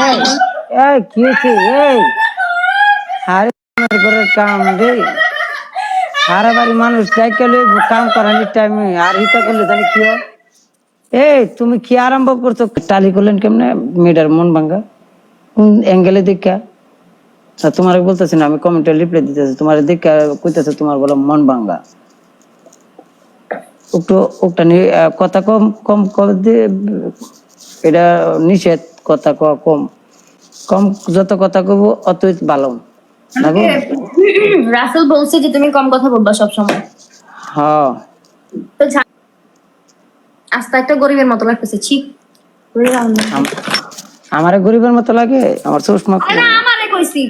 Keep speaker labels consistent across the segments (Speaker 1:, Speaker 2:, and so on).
Speaker 1: এই এই কি হয়েছে এই আরে আমার ঘরের কাম রে সারা বাড়ি মানুষ সাইকেলে কাম করানোর টাইমে আর হিতা করলে জানি কি হয়? এই তুমি কি আরম্ভ করছ টালি করলেন কেমনে মেয়েটার মন ভাঙ্গা কোন অ্যাঙ্গেলে দেখা তা তোমার বলতেছি না আমি কমেন্টে রিপ্লাই দিতেছি তোমার দেখা কইতেছে তোমার বলো মন ভাঙ্গা একটু ওটা নিয়ে আহ, কথা কম কম কম দিয়ে এটা নিষেধ কথা কওয়া কম। কম যত কথা কব অতই ভালো না
Speaker 2: রাসেল বলছে যে তুমি কম কথা বলবা সবসময়।
Speaker 1: হ্যাঁ
Speaker 2: তো আস্তে একটা গরিবের মতো লাগতেছে ছি।
Speaker 1: আমারে গরিবের মতো লাগে? আমার
Speaker 2: না আমারে কইছি।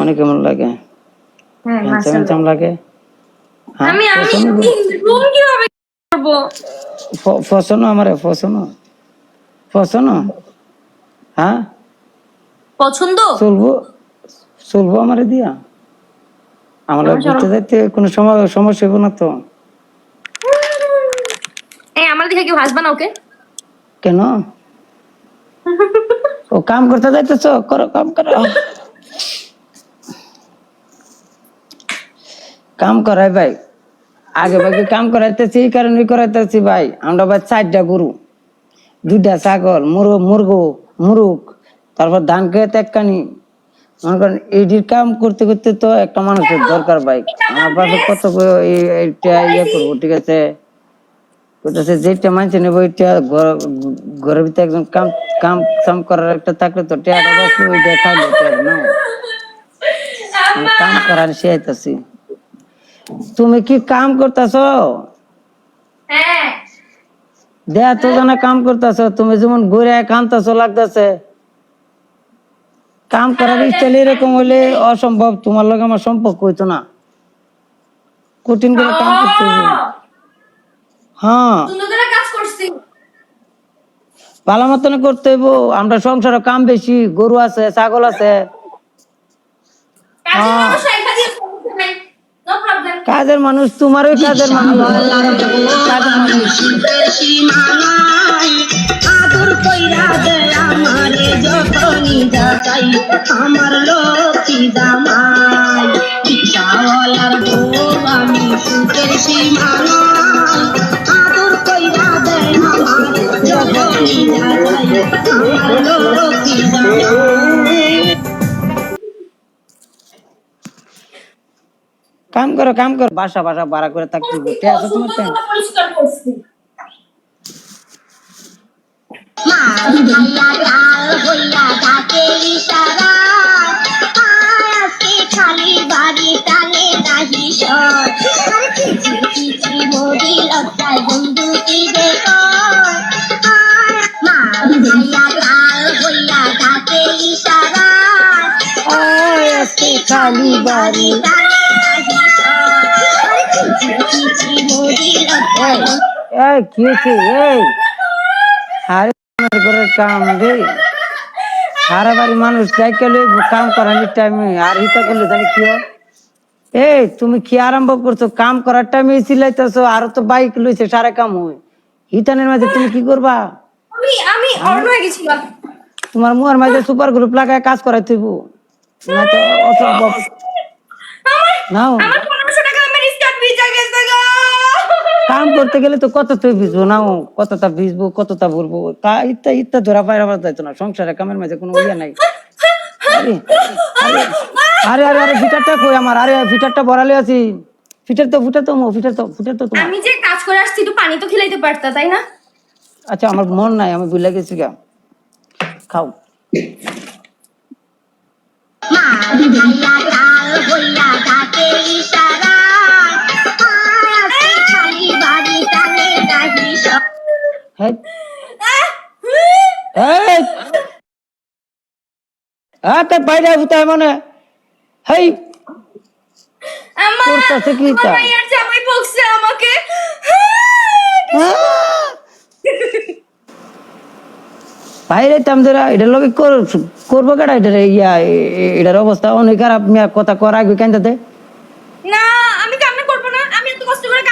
Speaker 1: অনেক কেমন লাগে।
Speaker 2: হ্যাঁ
Speaker 1: হ্যান্ডসাম
Speaker 2: মাশাআল্লাহ।
Speaker 1: লাগে। হ্যাঁ
Speaker 2: আমি আমি রুম কীভাবে করব
Speaker 1: পছন্দ আমারে পছন্দ পছন্দ হ্যাঁ?
Speaker 2: পছন্দ?
Speaker 1: চলবো চলবো আমারে দিয়া। আমার ঘুরতে যাইতে কোনো সমস্যা হইব না তো।
Speaker 2: এই আমার দিকে কেউ হাসবা না ওকে?
Speaker 1: কেন? ও কাম করতে যাইতেছ? করো কাম করো। কাম করাই ভাই। আগে ভাগে কাম করাইতেছি এই কারণে করাইতেছি ভাই। আমরা ভাই চারটা গরু দুইটা ছাগল মুরগ মুরগ মুরুগ তারপর ধান খেয়ে একখানি মনে করেন এইটির কাম করতে করতে তো একটা মানুষের দরকার ভাই। আমার বাপে কত এইটা ইয়ে করব ঠিক আছে? কইতাছে যেটা মানছে নেব ওইটা ঘরের ভিতরে একজন কাম কাম কাম করার একটা থাকলে তো টেয়াটা বসলে ওইটা খাইলে না। কাম করার শিখাইতেছি তুমি কি কাম করতেছ?
Speaker 2: হ্যাঁ।
Speaker 1: দেয়া তো জানা কাম করতেছ। তুমি যেমন ঘুরে কামতেছ লাগতেছে। কাম করার ইচ্ছা এরকম হইলে অসম্ভব। তোমার লগে আমার সম্পর্ক হইতো না। কঠিন করে কাম করতে হ্যাঁ। ভালো মতন করতে হইব। আমরা সংসারে কাম বেশি গরু আছে ছাগল আছে। হ্যাঁ।
Speaker 2: মানুষ রেখা দিয়ে নো প্রবলেম
Speaker 1: কাজের মানুষ কাজের মানুষ। কাজের মানুষ।
Speaker 3: আদর কইরা দে আমারে যখনই যাচাই আমার লক্ষ্মী জামাই। রিক্সাওয়ালার বউ আমি সুখের সীমানায় আদর কইরা দে আমারে যখনই যাচাই আমার লক্ষ্মী জামাই।
Speaker 1: কাম করো কাম করো বাসা বাসা ভাড়া করে থাকতে ঠিক আছে তোমার টাইম
Speaker 2: পরিষ্কার করছি
Speaker 1: এই কি হয়েছে? এই আরে ঘরের কাম রে। সারা বাড়ি মানুষ কাম করানোর টাইমে আর হিতা করলে জানি কি হয়? এই তুমি কি আরম্ভ করছ? কাম করার টাইমে সিলাইতেছো আর তো বাইক লইছে সারা কাম হয়। হিতানের মাঝে তুমি কি করবা?
Speaker 2: আমি আমি অন্য হয়ে গেছিলাম।
Speaker 1: তোমার মুয়ার মাঝে সুপার গ্রুপ লাগায় কাজ করাই তুইব না তো অসম্ভব। নাও
Speaker 2: আমার পনেরোশো টাকা আমার স্টার্ট ভিজা গেছে গো
Speaker 1: কাম করতে গেলে তো কত তুই ভিজবো নাও কতটা ভিজবো কতটা বলব তা ইত্যা ইত্যা ধরা পায়রা আমার যাইতো না। সংসারে কামের মাঝে কোনো ইয়ে নাই। আরে আরে আরে ফিটারটা কই আমার? আরে ফিটারটা বড়ালে আছি। ফিটার তো ফুটার তো মো ফিটার তো ফুটার তো তোমার।
Speaker 2: আমি যে কাজ করে আসছি একটু পানি তো খিলাইতে পারতা তাই না?
Speaker 1: আচ্ছা আমার মন নাই আমি ভুলে গেছি গা। খাও।
Speaker 3: মার
Speaker 1: হ্যাঁ বাইরে তাই মানে? হেই করতেছে কি তা
Speaker 2: আমাকে।
Speaker 1: বাইরে তাম ধরা এটার লগে করব কেটা এটার ইয়া এটার অবস্থা? অনেক খারাপ কথা কর আগে কেন না আমি কামনা না আমি এত কষ্ট করে